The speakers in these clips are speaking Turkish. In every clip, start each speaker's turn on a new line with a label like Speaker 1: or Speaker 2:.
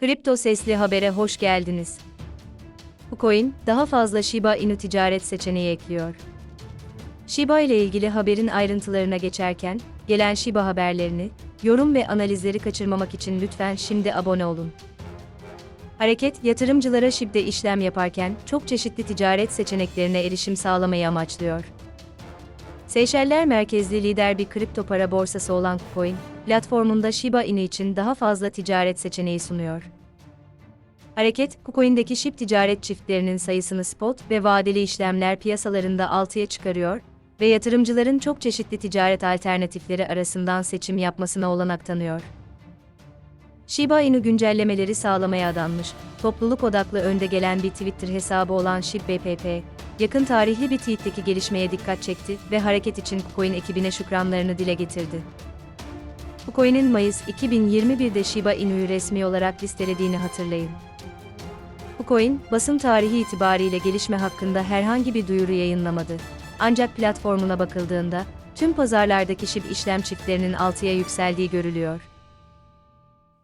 Speaker 1: Kripto Sesli Haber'e hoş geldiniz. KuCoin, daha fazla Shiba Inu ticaret seçeneği ekliyor. Shiba ile ilgili haberin ayrıntılarına geçerken, gelen Shiba haberlerini, yorum ve analizleri kaçırmamak için lütfen şimdi abone olun. Hareket, yatırımcılara SHIB'de işlem yaparken çok çeşitli ticaret seçeneklerine erişim sağlamayı amaçlıyor. Seyşeller merkezli lider bir kripto para borsası olan KuCoin, platformunda Shiba Inu için daha fazla ticaret seçeneği sunuyor. Hareket, KuCoin'deki SHIB ticaret çiftlerinin sayısını spot ve vadeli işlemler piyasalarında 6'ya çıkarıyor ve yatırımcıların çok çeşitli ticaret alternatifleri arasından seçim yapmasına olanak tanıyor. Shiba Inu güncellemeleri sağlamaya adanmış, topluluk odaklı önde gelen bir Twitter hesabı olan ShibBPP, yakın tarihli bir tweetteki gelişmeye dikkat çekti ve hareket için KuCoin ekibine şükranlarını dile getirdi. KuCoin'in Mayıs 2021'de Shiba Inu'yu resmi olarak listelediğini hatırlayın. KuCoin, basın tarihi itibariyle gelişme hakkında herhangi bir duyuru yayınlamadı. Ancak platformuna bakıldığında, tüm pazarlardaki SHIB işlem çiftlerinin 6'ya yükseldiği görülüyor.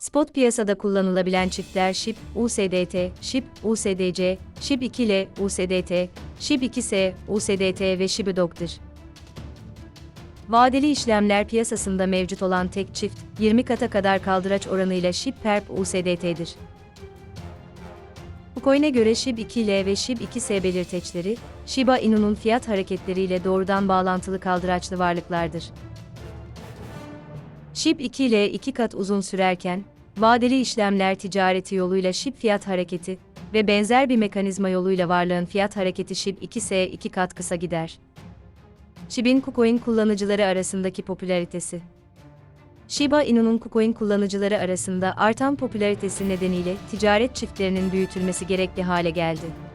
Speaker 1: Spot piyasada kullanılabilen çiftler SHIB, USDT, SHIB, USDC, SHIB 2L, USDT, SHIB 2S, USDT ve SHIB-DOG'dır. Vadeli işlemler piyasasında mevcut olan tek çift, 20 kata kadar kaldıraç oranıyla SHIB Perp USDT'dir. KuCoin'e göre SHIB-2L ve SHIB-2S belirteçleri, Shiba Inu'nun fiyat hareketleriyle doğrudan bağlantılı kaldıraçlı varlıklardır. SHIB-2L iki kat uzun sürerken, vadeli işlemler ticareti yoluyla SHIB fiyat hareketi ve benzer bir mekanizma yoluyla varlığın fiyat hareketi SHIB-2S iki kat kısa gider. SHIB'in KuCoin kullanıcıları arasındaki popülaritesi Shiba Inu'nun KuCoin kullanıcıları arasında artan popülaritesi nedeniyle ticaret çiftlerinin büyütülmesi gerekli hale geldi.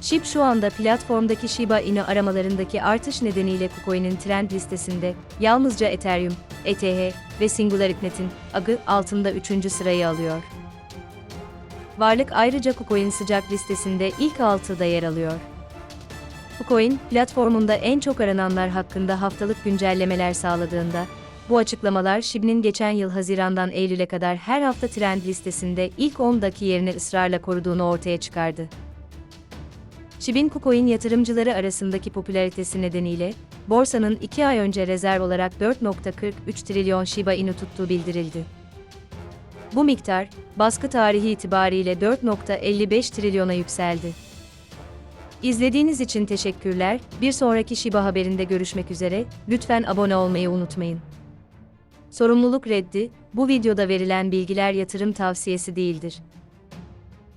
Speaker 1: SHIB şu anda platformdaki Shiba Inu aramalarındaki artış nedeniyle KuCoin'in trend listesinde yalnızca Ethereum, ETH ve SingularitNet'in AG'ı altında 3. sırayı alıyor. Varlık ayrıca KuCoin sıcak listesinde ilk 6'da yer alıyor. KuCoin, platformunda en çok arananlar hakkında haftalık güncellemeler sağladığında, bu açıklamalar SHIB'nin geçen yıl Haziran'dan Eylül'e kadar her hafta trend listesinde ilk 10'daki yerini ısrarla koruduğunu ortaya çıkardı. SHIB'in KuCoin yatırımcıları arasındaki popülaritesi nedeniyle, borsanın 2 ay önce rezerv olarak 4.43 trilyon Shiba Inu tuttuğu bildirildi. Bu miktar, baskı tarihi itibariyle 4.55 trilyona yükseldi. İzlediğiniz için teşekkürler. Bir sonraki Shiba haberinde görüşmek üzere. Lütfen abone olmayı unutmayın. Sorumluluk reddi, bu videoda verilen bilgiler yatırım tavsiyesi değildir.